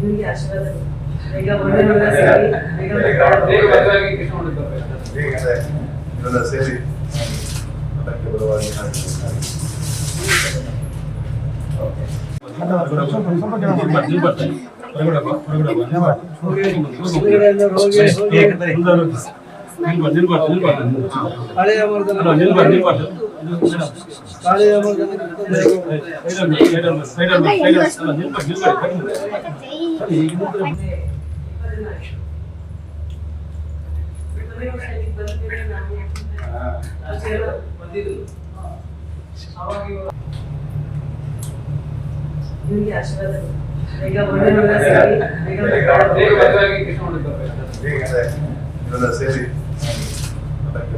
ನಿಮಗೆ ಆಶೀರ್ವಾದ ಬೇಗ ಒಳ್ಳೆಯವ್ರನ್ನ ಸಿಗಲಿ ಬೇಗ ಬೇಗ ಮದುವೆಯಾಗಿ ಕೃಷ್ಣ ಹೊಂದಿದ್ದಾರೆ. ಹೇಗಿದೆ ಇವೆಲ್ಲ ಸೇರಿ ಅದಕ್ಕೆ ಬರುವಾಗಿ ಹಾಕಿದ್ದಾರೆ. ಸೇರಿ ಅದಕ್ಕೆ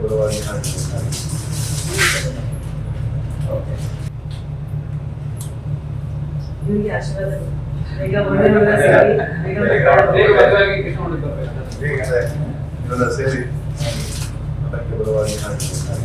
ಆಶೀರ್ವಾದ ಬೇಗ ಒಳ್ಳೆಯವ್ರನ್ನ ಸಿಗಲಿ ಬೇಗ ಬೇಗ ಮದುವೆಯಾಗಿ ಕೃಷ್ಣ ಹೊಂದಿದ್ದಾರೆ. ಹೇಗಿದೆ ಇವೆಲ್ಲ ಸೇರಿ ಅದಕ್ಕೆ ಬರುವಾಗಿ ಹಾಕಿದ್ದಾರೆ.